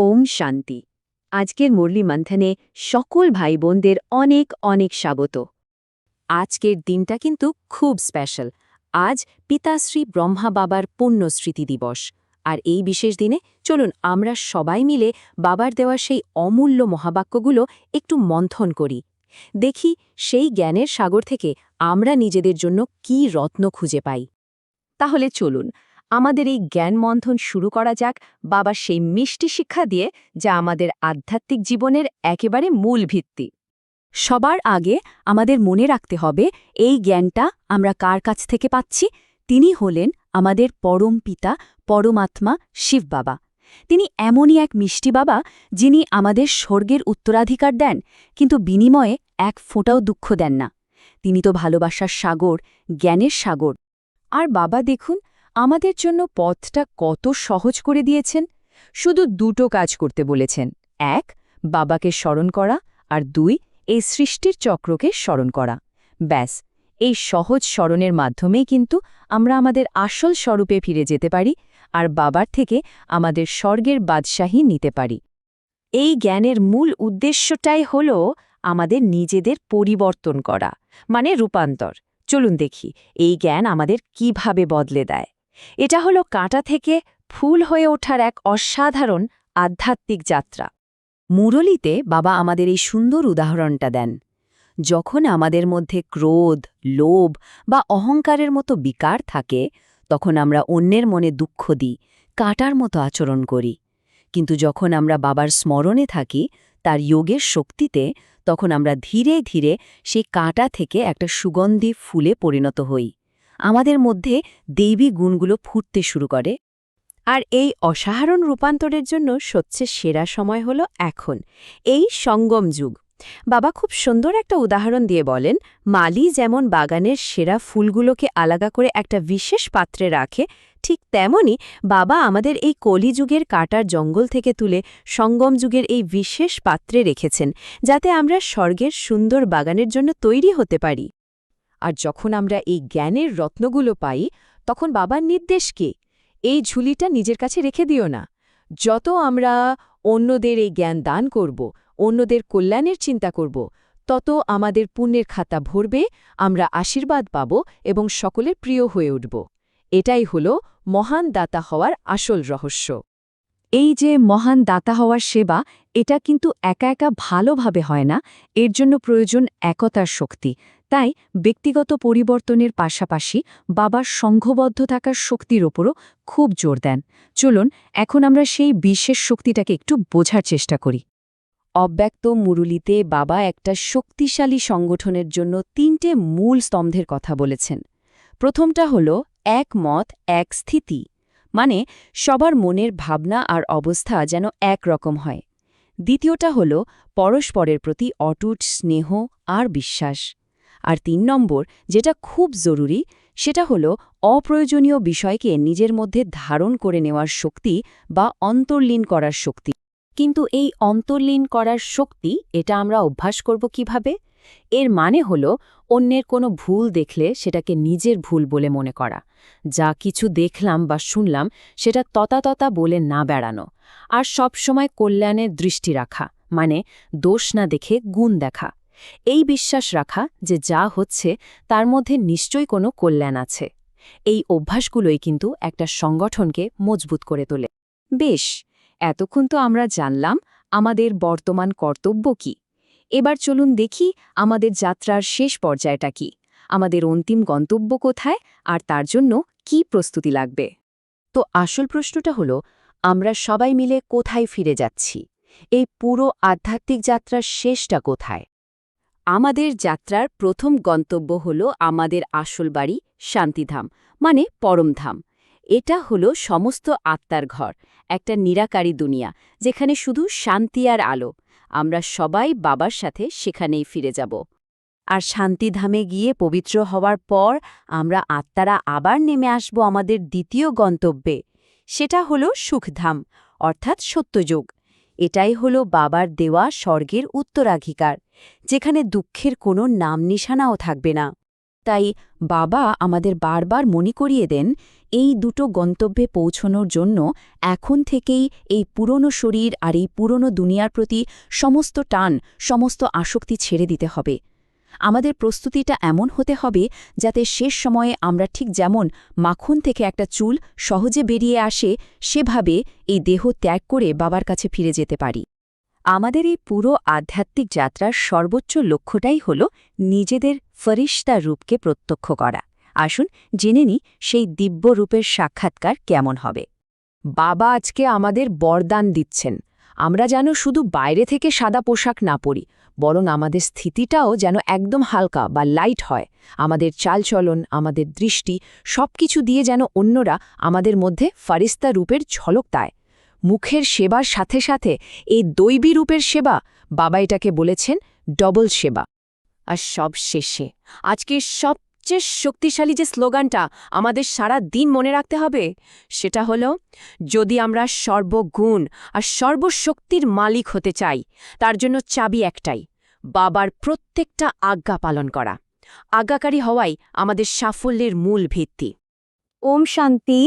ওম শান্তি। আজকের মুরলি মন্থনে সকল ভাই বোনদের অনেক অনেক স্বাগত। আজকের দিনটা কিন্তু খুব স্পেশাল। আজ পিতাশ্রী ব্রহ্মা বাবার পুণ্য স্মৃতি দিবস। আর এই বিশেষ দিনে চলুন আমরা সবাই মিলে বাবার দেওয়া সেই অমূল্য মহাবাক্যগুলো একটু মন্থন করি। দেখি সেই জ্ঞানের সাগর থেকে আমরা নিজেদের জন্য কি রত্ন খুঁজে পাই। তাহলে চলুন আমাদের এই জ্ঞান মন্থন শুরু করা যাক বাবার সেই মিষ্টি শিক্ষা দিয়ে, যা আমাদের আধ্যাত্মিক জীবনের একেবারে মূল ভিত্তি। সবার আগে আমাদের মনে রাখতে হবে, এই জ্ঞানটা আমরা কার কাছ থেকে পাচ্ছি? তিনি হলেন আমাদের পরম পিতা, পরমাত্মা, শিব বাবা। তিনি এমনই এক মিষ্টি বাবা, যিনি আমাদের স্বর্গের উত্তরাধিকার দেন, কিন্তু বিনিময়ে এক ফোঁটাও দুঃখ দেন না। তিনি তো ভালোবাসার সাগর, জ্ঞানের সাগর। আর বাবা দেখুন আমাদের জন্য পথটা কত সহজ করে দিয়েছেন। শুধু দুটো কাজ করতে বলেছেন। এক, বাবাকে স্মরণ করা আর দুই, এই সৃষ্টির চক্রকে স্মরণ করা। ব্যাস, এই সহজ স্মরণের মাধ্যমেই কিন্তু আমরা আমাদের আসল স্বরূপে ফিরে যেতে পারি আর বাবার থেকে আমাদের স্বর্গের বাদশাহী নিতে পারি। এই জ্ঞানের মূল উদ্দেশ্যটাই হল আমাদের নিজেদের পরিবর্তন করা মানে রূপান্তর। চলুন দেখি এই জ্ঞান আমাদের কীভাবে বদলে দেয়। এটা হলো কাঁটা থেকে ফুল হয়ে ওঠার এক অসাধারণ আধ্যাত্মিক যাত্রা। মুরলিতে বাবা আমাদের এই সুন্দর উদাহরণটা দেন। যখন আমাদের মধ্যে ক্রোধ, লোভ বা অহংকারের মতো বিকার থাকে, তখন আমরা অন্যের মনে দুঃখ দিই, কাটার মতো আচরণ করি। কিন্তু যখন আমরা বাবার স্মরণে থাকি, তার যোগের শক্তিতে, তখন আমরা ধীরে ধীরে সেই কাঁটা থেকে একটা সুগন্ধি ফুলে পরিণত হই। আমাদের মধ্যে দেবী গুণগুলো ফুটতে শুরু করে। আর এই অসাধারণ রূপান্তরের জন্য সবচেয়ে সেরা সময় হল এখন। এই সঙ্গম যুগ। বাবা খুব সুন্দর একটা উদাহরণ দিয়ে বলেন, মালি যেমন বাগানের সেরা ফুলগুলোকে আলাদা করে একটা বিশেষ পাত্রে রাখে, ঠিক তেমনি বাবা আমাদের এই কলিযুগের কাটার জঙ্গল থেকে তুলে সঙ্গম যুগের এই বিশেষ পাত্রে রেখেছেন, যাতে আমরা স্বর্গের সুন্দর বাগানের জন্য তৈরি হতে পারি। আর যখন আমরা এই জ্ঞানের রত্নগুলো পাই, তখন বাবার নির্দেশ কি? এই ঝুলিটা নিজের কাছে রেখে দিও না। যত আমরা অন্যদের এই জ্ঞান দান করব, অন্যদের কল্যাণের চিন্তা করব, তত আমাদের পুণ্যের খাতা ভরবে, আমরা আশীর্বাদ পাব এবং সকলের প্রিয় হয়ে উঠব। এটাই হল মহান দাতা হওয়ার আসল রহস্য। এই যে মহান দাতা হওয়ার সেবা, এটা কিন্তু একা একা ভালোভাবে হয় না, এর জন্য প্রয়োজন একতার শক্তি। তাই ব্যক্তিগত পরিবর্তনের পাশাপাশি বাবার সংঘবদ্ধ থাকার শক্তির ওপরও খুব জোর দেন। চলুন, এখন আমরা সেই বিশেষ শক্তিটাকে একটু বোঝার চেষ্টা করি। অব্যক্ত মুরুলিতে বাবা একটা শক্তিশালী সংগঠনের জন্য তিনটে মূল স্তম্ভের কথা বলেছেন। প্রথমটা হল এক মত এক স্থিতি মানে সবার মনের ভাবনা আর অবস্থা যেন এক রকম হয়। দ্বিতীয়টা হল পরস্পরের প্রতি অটুট স্নেহ আর বিশ্বাস। আর তিন নম্বর, যেটা খুব জরুরি, সেটা হল অপ্রয়োজনীয় বিষয়কে নিজের মধ্যে ধারণ করে নেওয়ার শক্তি বা অন্তর্লীন করার শক্তি। কিন্তু এই অন্তর্লীন করার শক্তি, এটা আমরা অভ্যাস করব কীভাবে? এর মানে হল অন্যের কোনো ভুল দেখলে সেটাকে নিজের ভুল বলে মনে করা। যা কিছু দেখলাম বা শুনলাম, সেটা ততাততা বলে না বেড়ানো। আর সবসময় কল্যাণের দৃষ্টি রাখা মানে দোষ না দেখে গুণ দেখা। এই বিশ্বাস রাখা যে যা হচ্ছে, তার মধ্যে নিশ্চয়ই কোনো কল্যাণ আছে। এই অভ্যাসগুলোই কিন্তু একটা সংগঠনকে মজবুত করে তোলে। বেশ, এতক্ষণ তো আমরা জানলাম আমাদের বর্তমান কর্তব্য কি। এবার চলুন দেখি আমাদের যাত্রার শেষ পর্যায়টা কি। আমাদের অন্তিম গন্তব্য কোথায় আর তার জন্য কি প্রস্তুতি লাগবে? তো আসল প্রশ্নটা হলো, আমরা সবাই মিলে কোথায় ফিরে যাচ্ছি? এই পুরো আধ্যাত্মিক যাত্রার শেষটা কোথায়? আমাদের যাত্রার প্রথম গন্তব্য হল আমাদের আসল বাড়ি শান্তিধাম মানে পরমধাম। এটা হলো সমস্ত আত্মার ঘর, একটা নিরাকারী দুনিয়া, যেখানে শুধু শান্তি আর আলো। আমরা সবাই বাবার সাথে সেখানেই ফিরে যাব। আর শান্তিধামে গিয়ে পবিত্র হওয়ার পর আমরা আত্মারা আবার নেমে আসব আমাদের দ্বিতীয় গন্তব্যে। সেটা হলো সুখধাম, অর্থাৎ সত্যযুগ। এটাই হলো বাবার দেওয়া স্বর্গের উত্তরাধিকার, যেখানে দুঃখের কোনো নাম নিশানাও থাকবে না। তাই বাবা আমাদের বারবার মনে করিয়ে দেন, এই দুটো গন্তব্যে পৌঁছনোর জন্য এখন থেকেই এই পুরনো শরীর আর এই পুরনো দুনিয়ার প্রতি সমস্ত টান, সমস্ত আসক্তি ছেড়ে দিতে হবে। আমাদের প্রস্তুতিটা এমন হতে হবে যাতে শেষ সময়ে আমরা ঠিক যেমন মাখন থেকে একটা চুল সহজে বেরিয়ে আসে, সেভাবে এই দেহ ত্যাগ করে বাবার কাছে ফিরে যেতে পারি। আমাদের এই পুরো আধ্যাত্মিক যাত্রার সর্বোচ্চ লক্ষ্যটাই হল নিজেদের ফরিস্তা রূপকে প্রত্যক্ষ করা। আসুন জেনে নি সেই দিব্য রূপের সাক্ষাৎকার কেমন হবে। বাবা আজকে আমাদের বরদান দিচ্ছেন। আমরা যেন শুধু বাইরে থেকে সাদা পোশাক না পরি, বরং আমাদের স্থিতিটাও যেন একদম হালকা বা লাইট হয়। আমাদের চালচলন, আমাদের দৃষ্টি সবকিছু দিয়ে যেন অন্যরা আমাদের মধ্যে ফারিস্তা রূপের ঝলক দেয়। মুখের সেবার সাথে সাথে এই দৈবী রূপের সেবা বাবা এটাকে বলেছেন ডবল সেবা। আর সব শেষে, আজকের সবচেয়ে শক্তিশালী যে স্লোগানটা আমাদের সারা দিন মনে রাখতে হবে, সেটা হলো, যদি আমরা সর্বগুণ আর সর্বশক্তির মালিক হতে চাই, তার জন্য চাবি একটাই, বাবার প্রত্যেকটা আজ্ঞা পালন করা। আজ্ঞাকারী হওয়াই আমাদের সাফল্যের মূল ভিত্তি। ওম শান্তি।